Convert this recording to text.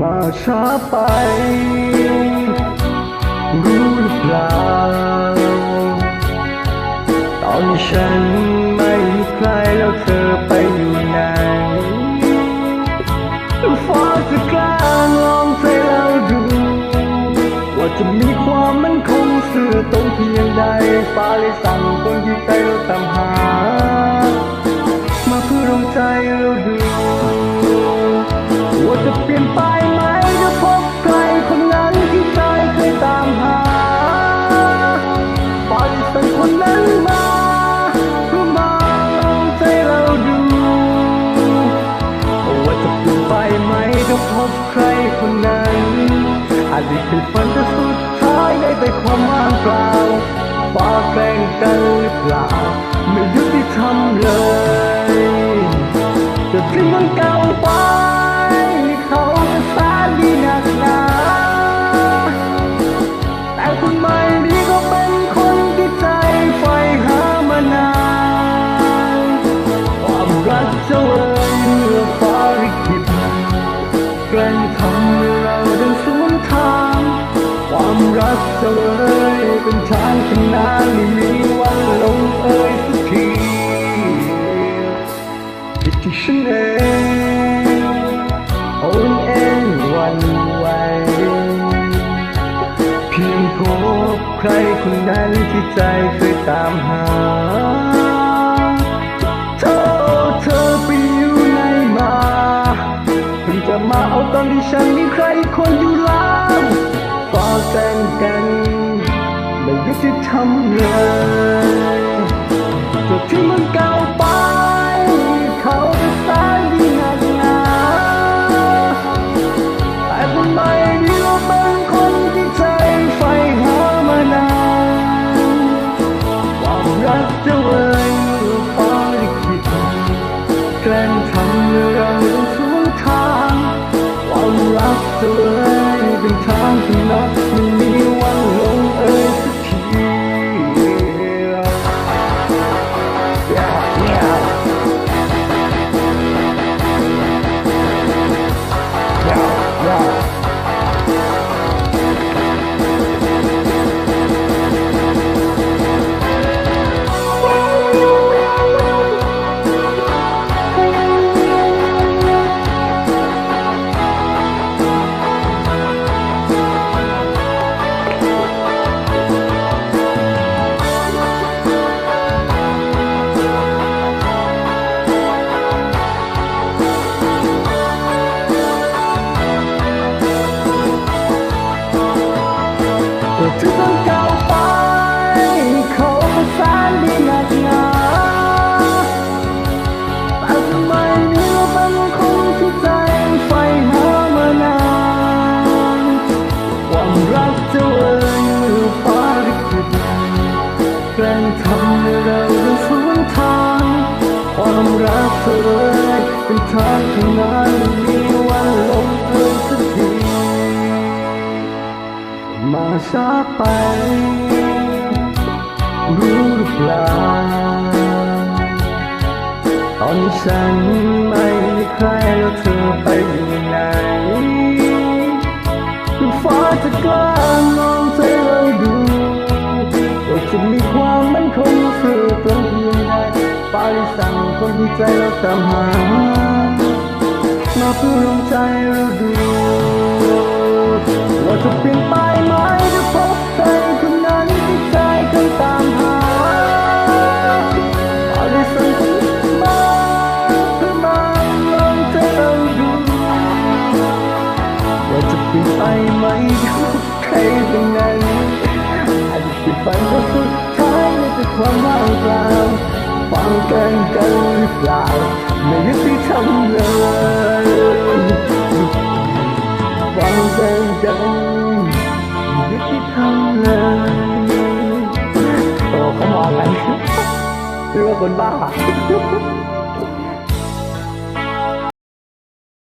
มาช้าไป รู้หรือเปล่า ตอนฉันไม่มีใครแล้วเธอไปอยู่ไหนฟ้าจะกล้าลองใจเราดู ว่าจะมีความมั่นคงสื่อตรงเพียงใด ฟ้าเลยสั่งคนที่ใจเราตามหา มาเพื่อลงใจเราดู ความว่างเปล่าฟ้าแกล้งกันหรือเปล่า ไม่ยุติธรรมเลย จะทิ้งมันเก่าไป ความรักจะเอ่ยเป็นทางขนานไม่มีวันลงเอ่ยสักทีผิดที่ฉันเองโอนเองหวันไหวเพียงพบใครคนนั้นที่ใจเคยตามหาเธอเธอไปอยู่ไหนมาเพิ่งจะมาเอาตอนที่ฉันมีใครคนอยู่แล้วฟ้า แสงกันไม่ยุติธรรมเลยจะที่มันเก่าไป ความรักเธอเอ่ยเป็นทางข้างหน้าไม่มีวันลงเอยสักทีมาช้าไป รู้หรือเปล่าตอนนี้ฉันไม่มีใครแล้วเธอไปอยู่ไหนฟ้าจะกล้า ใจเราตามหามาเพื่อลงใจเราดูว่าจะเปลี่ยนไปไหมจะพบใครคนนั้นที่ใจเคยตามหาเอาได้สั่งคนมาเพื่อมาลองใจเราดูว่าจะเปลี่ยนไปไหมจะพบใครคนนั้นอาจจะเปลี่ยนไปแต่สุดท้ายในแต่ความว่างเปล่า ฟังกันกันหรือเปล่าไม่ยุติธรรมเลยฟังกันกันยุติธรรมเลยโอ้เขามองอะไรหรือว่าคนบ้า